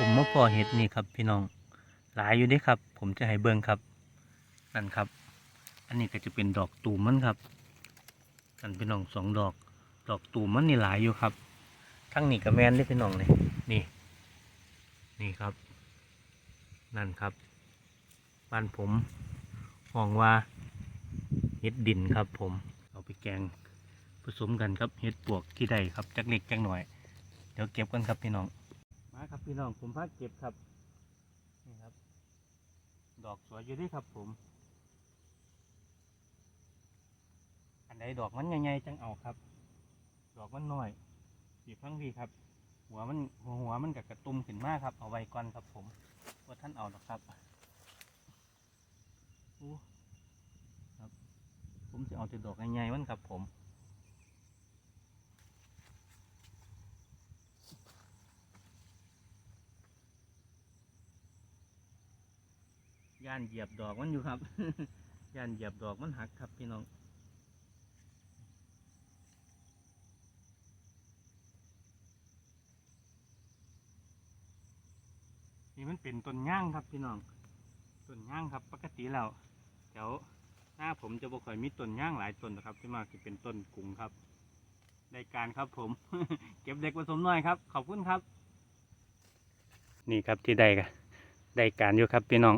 ผมมาพอเห็ดนี่ครับพี่น้องหลายอยู่ด้ครับ ผมจะให้เบิ่งครับนั่นครับ อันนี้ก็จะเป็นดอกตูมมันครับนั่นพี่น้องสองดอก ดอกตูมมันนี่หลายอยู่ครับ ทั้งนี้ก็แมนเด้พี่น้องเลยนี่ นี่ครับ นั่นครับบ้านผมห้องว่าเห็ดดินครับผมเอาไปแกงผสมกันครับเห็ดปวกที่ใดครับจักเล็กจักหน่อย เดี๋ยวเก็บกันครับพี่น้อง มาครับพี่น้องผมพาเก็บครับ นี่ครับ ดอกสวยอยู่ด้วยครับผม อันใดดอกมันใหญ่ๆจังเอาครับ ดอกมันน้อยปีบทั้งพี่ครับ หัวมันหัวหัวมันกับกระตุ้มขึ้นมากครับ เอาไว้ก่อนครับผมว่าท่านเอาหรอกครับอู้ครับ ผมจะเอาแต่ดอกใหญ่ๆมันครับผม ย่านเหยียบดอกมันอยู่ครับ ย่านเหยียบดอกมันหักครับพี่น้องนี่มันเป็นต้นย่างครับพี่น้องต้นย่างครับ ปกติแล้วแถวหน้าผมจะบ่ค่อยมีต้นย่างหลายต้นนะครับที่มากจะเป็นต้นกุ้งครับได้การครับผม เก็บเด็กผสมน้อยครับ ขอบคุณครับ นี่ครับที่ได้กันได้การอยู่ครับพี่น้อง